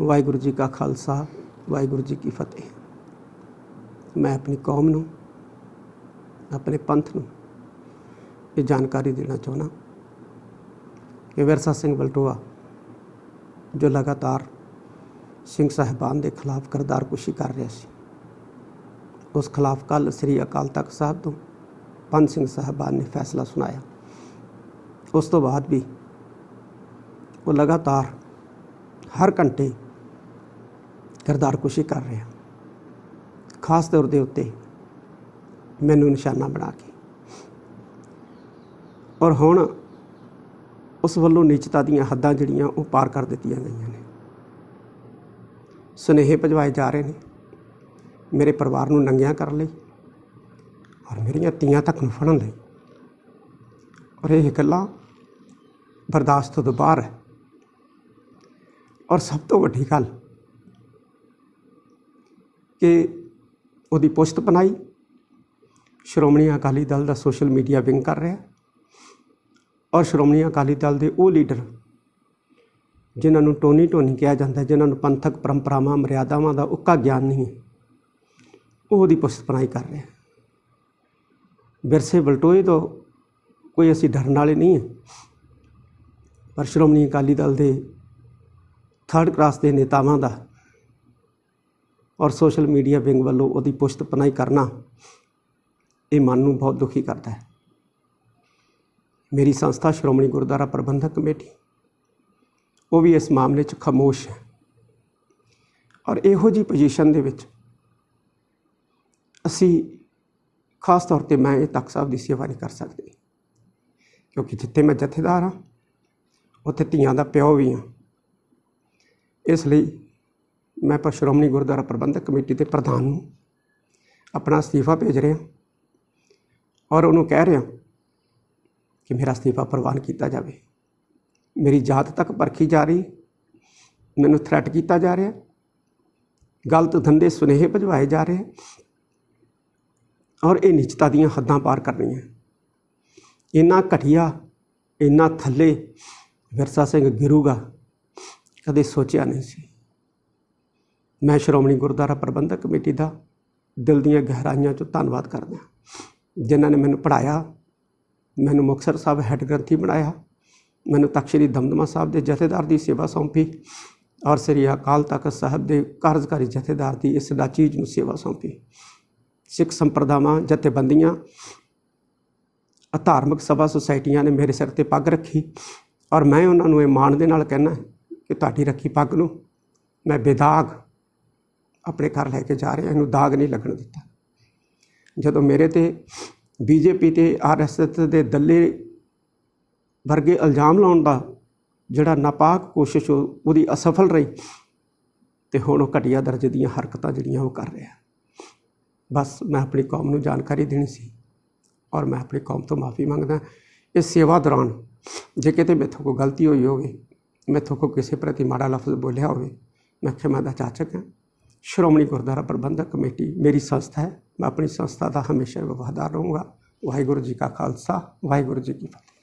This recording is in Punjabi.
ਵਾਹਿਗੁਰੂ ਜੀ ਕਾ ਖਾਲਸਾ, ਵਾਹਿਗੁਰੂ ਜੀ ਕੀ ਫਤਿਹ। ਮੈਂ ਆਪਣੀ ਕੌਮ ਨੂੰ, ਆਪਣੇ ਪੰਥ ਨੂੰ ਇਹ ਜਾਣਕਾਰੀ ਦੇਣਾ ਚਾਹੁੰਦਾ ਕਿ ਵਿਰਸਾ ਸਿੰਘ ਬਲਟੋਆ, ਜੋ ਲਗਾਤਾਰ ਸਿੰਘ ਸਾਹਿਬਾਨ ਦੇ ਖਿਲਾਫ ਕਰਦਾਰਕੁਸ਼ੀ ਕਰ ਰਿਹਾ ਸੀ, ਉਸ ਖਿਲਾਫ ਕੱਲ ਸ੍ਰੀ ਅਕਾਲ ਤਖਤ ਸਾਹਿਬ ਤੋਂ ਪੰਜ ਸਿੰਘ ਸਾਹਿਬਾਨ ਨੇ ਫੈਸਲਾ ਸੁਣਾਇਆ। ਉਸ ਤੋਂ ਬਾਅਦ ਵੀ ਉਹ ਲਗਾਤਾਰ ਹਰ ਘੰਟੇ ਕਿਰਦਾਰਕੁਸ਼ੀ ਕਰ ਰਿਹਾ। ਖਾਸ ਤੌਰ ਦੇ ਉੱਤੇ ਮੈਨੂੰ ਨਿਸ਼ਾਨਾ ਬਣਾ ਕੇ। ਔਰ ਹੁਣ ਉਸ ਵੱਲੋਂ ਨੀਚਤਾ ਦੀਆਂ ਹੱਦਾਂ ਜਿਹੜੀਆਂ ਉਹ ਪਾਰ ਕਰ ਦਿੱਤੀਆਂ ਗਈਆਂ ਨੇ। ਸੁਨੇਹੇ ਭਜਵਾਏ ਜਾ ਰਹੇ ਨੇ। ਮੇਰੇ ਪਰਿਵਾਰ ਨੂੰ ਨੰਗਿਆਂ ਕਰਨ ਲਈ ਔਰ ਮੇਰੀਆਂ ਤੀਆਂ ਤੱਕ ਨੂੰ ਫੜਨ ਲਈ। ਔਰ ਇਹ ਗੱਲਾਂ ਬਰਦਾਸ਼ਤ ਤੋਂ ਬਾਹਰ ਹੈ। ਔਰ ਸਭ ਤੋਂ ਵੱਡੀ ਗੱਲ ਕਿ ਉਹਦੀ ਪੁਸ਼ਤ ਬਣਾਈ। ਸ਼੍ਰੋਮਣੀ ਅਕਾਲੀ ਦਲ ਦਾ ਸੋਸ਼ਲ ਮੀਡੀਆ ਵਿੰਗ ਕਰ ਰਿਹਾ। ਔਰ ਸ਼੍ਰੋਮਣੀ ਅਕਾਲੀ ਦਲ ਦੇ ਉਹ ਲੀਡਰ, ਜਿਨ੍ਹਾਂ ਨੂੰ ਟੋਨੀ ਟੋਨੀ ਕਿਹਾ ਜਾਂਦਾ, ਜਿਨ੍ਹਾਂ ਨੂੰ ਪੰਥਕ ਪਰੰਪਰਾਵਾਂ, ਮਰਿਆਦਾਵਾਂ ਦਾ ਉੱਕਾ ਗਿਆਨ ਨਹੀਂ ਹੈ, ਉਹ ਉਹਦੀ ਪੁਸ਼ਤ ਬਣਾਈ ਕਰ ਰਿਹਾ ਵਿਰਸੇ ਬਲਟੋਏ ਤੋਂ ਕੋਈ ਅਸੀਂ ਡਰਨ ਵਾਲੇ ਨਹੀਂ ਹੈ। ਪਰ ਸ਼੍ਰੋਮਣੀ ਅਕਾਲੀ ਦਲ ਦੇ ਥਰਡ ਕਲਾਸ ਦੇ ਨੇਤਾਵਾਂ ਦਾ ਔਰ ਸੋਸ਼ਲ ਮੀਡੀਆ ਵਿੰਗ ਵੱਲੋਂ ਉਹਦੀ ਪੁਸ਼ਤ ਪਨਾਈ ਕਰਨਾ ਇਹ ਮਨ ਨੂੰ ਬਹੁਤ ਦੁਖੀ ਕਰਦਾ ਹੈ। ਮੇਰੀ ਸੰਸਥਾ ਸ਼੍ਰੋਮਣੀ ਗੁਰਦੁਆਰਾ ਪ੍ਰਬੰਧਕ ਕਮੇਟੀ, ਉਹ ਵੀ ਇਸ ਮਾਮਲੇ 'ਚ ਖਾਮੋਸ਼ ਹੈ ਔਰ ਇਹੋ ਜੀ ਪੋਜੀਸ਼ਨ ਦੇ ਵਿੱਚ ਅਸੀਂ ਖਾਸ ਤੌਰ ਤੇ ਮੈਂ ਇਹ ਤਖਤ ਸਾਹਿਬ ਦੀ ਸੇਵਾ ਨਹੀਂ ਕਰ ਸਕਦੀ ਕਿਉਂਕਿ ਜਿੱਥੇ ਮੈਂ ਜਥੇਦਾਰ ਹਾਂ, ਉੱਥੇ ਧੀਆਂ ਦਾ ਪਿਓ ਵੀ ਹਾਂ। ਇਸ ਲਈ ਮੈਂ ਪਰ ਸ਼੍ਰੋਮਣੀ ਗੁਰਦੁਆਰਾ ਪ੍ਰਬੰਧਕ ਕਮੇਟੀ ਦੇ ਪ੍ਰਧਾਨ ਨੂੰ ਆਪਣਾ ਅਸਤੀਫਾ ਭੇਜ ਰਿਹਾ ਔਰ ਉਹਨੂੰ ਕਹਿ ਰਿਹਾ ਕਿ ਮੇਰਾ ਅਸਤੀਫਾ ਪ੍ਰਵਾਨ ਕੀਤਾ ਜਾਵੇ। ਮੇਰੀ ਜਾਤ ਤੱਕ ਪਰਖੀ ਜਾ ਰਹੀ, ਮੈਨੂੰ ਥ੍ਰੈਟ ਕੀਤਾ ਜਾ ਰਿਹਾ, ਗਲਤ ਧੰਦੇ ਸੁਨੇਹੇ ਭਜਵਾਏ ਜਾ ਰਹੇ ਔਰ ਇਹ ਨਿਚਤਾ ਦੀਆਂ ਹੱਦਾਂ ਪਾਰ ਕਰ ਰਹੀਆਂ। ਇੰਨਾ ਘਟੀਆ, ਇੰਨਾ ਥੱਲੇ ਵਿਰਸਾ ਸਿੰਘ ਗਿਰੂਗਾ ਕਦੇ ਸੋਚਿਆ ਨਹੀਂ ਸੀ। ਮੈਂ ਸ਼੍ਰੋਮਣੀ ਗੁਰਦੁਆਰਾ ਪ੍ਰਬੰਧਕ ਕਮੇਟੀ ਦਾ ਦਿਲ ਦੀਆਂ ਗਹਿਰਾਈਆਂ 'ਚੋਂ ਧੰਨਵਾਦ ਕਰਦਾ ਜਿਨ੍ਹਾਂ ਨੇ ਮੈਨੂੰ ਪੜਾਇਆ ਮੈਨੂੰ ਮੁਕਤਸਰ ਸਾਹਿਬ ਹੈੱਡ ਗ੍ਰੰਥੀ ਬਣਾਇਆ, ਮੈਨੂੰ ਤਖ਼ਤ ਸ੍ਰੀ ਦਮਦਮਾ ਸਾਹਿਬ ਦੇ ਜਥੇਦਾਰ ਦੀ ਸੇਵਾ ਸੌਂਪੀ ਔਰ ਸ੍ਰੀ ਅਕਾਲ ਤਖਤ ਸਾਹਿਬ ਦੇ ਕਾਰਜਕਾਰੀ ਜਥੇਦਾਰ ਦੀ ਇਸ ਡਾਚੀਜ਼ ਨੂੰ ਸੇਵਾ ਸੌਂਪੀ। ਸਿੱਖ ਸੰਪਰਦਾਵਾਂ, ਜਥੇਬੰਦੀਆਂ ਧਾਰਮਿਕ ਸਭਾ ਸੁਸਾਇਟੀਆਂ ਨੇ ਮੇਰੇ ਸਿਰ ਤੇ ਪੱਗ ਰੱਖੀ ਔਰ ਮੈਂ ਉਹਨਾਂ ਨੂੰ ਇਹ ਮਾਣ ਦੇ ਨਾਲ ਕਹਿਣਾ ਕਿ ਤੁਹਾਡੀ ਰੱਖੀ ਪੱਗ ਨੂੰ ਮੈਂ ਬੇਦਾਗ ਆਪਣੇ ਘਰ ਲੈ ਕੇ ਜਾ ਰਿਹਾ ਇਹਨੂੰ ਦਾਗ ਨਹੀਂ ਲੱਗਣ ਦਿੱਤਾ। ਜਦੋਂ ਮੇਰੇ ਤੇ ਬੀਜੇਪੀ ਤੇ ਆਰਐਸਐਸ ਦੇ ਦੱਲੇ ਵਰਗੇ ਇਲਜ਼ਾਮ ਲਾਉਣ ਦਾ ਜਿਹੜਾ ਨਾਪਾਕ ਕੋਸ਼ਿਸ਼ ਉਹਦੀ ਅਸਫਲ ਰਹੀ, ਤੇ ਹੁਣ ਉਹ ਘਟੀਆ ਦਰਜੇ ਦੀਆਂ ਹਰਕਤਾਂ ਜਿਹੜੀਆਂ ਉਹ ਕਰ ਰਿਹਾ। ਬਸ ਮੈਂ ਆਪਣੀ ਕੌਮ ਨੂੰ ਜਾਣਕਾਰੀ ਦੇਣੀ ਸੀ ਔਰ ਮੈਂ ਆਪਣੀ ਕੌਮ ਤੋਂ ਮਾਫੀ ਮੰਗਦਾ ਇਸ ਸੇਵਾ ਦੌਰਾਨ ਜੇ ਕਿਤੇ ਮੇਥੋਂ ਕੋਈ ਗਲਤੀ ਹੋਈ ਹੋਵੇ, ਮੇਥੋਂ ਕੋਈ ਕਿਸੇ ਪ੍ਰਤੀ ਮਾੜਾ ਲਫ਼ਜ਼ ਬੋਲਿਆ ਹੋਵੇ, ਮੈਂ ਖਿਮਾ ਦਾ ਚਾਚਕ ਹਾਂ। ਸ਼੍ਰੋਮਣੀ ਗੁਰਦੁਆਰਾ ਪ੍ਰਬੰਧਕ ਕਮੇਟੀ ਮੇਰੀ ਸੰਸਥਾ ਹੈ। ਮੈਂ ਆਪਣੀ ਸੰਸਥਾ ਦਾ ਹਮੇਸ਼ਾ ਵਫਾਦਾਰ ਰਹੂੰਗਾ। ਵਾਹਿਗੁਰੂ ਜੀ ਕਾ ਖਾਲਸਾ, ਵਾਹਿਗੁਰੂ ਜੀ ਕੀ ਫਤਿਹ।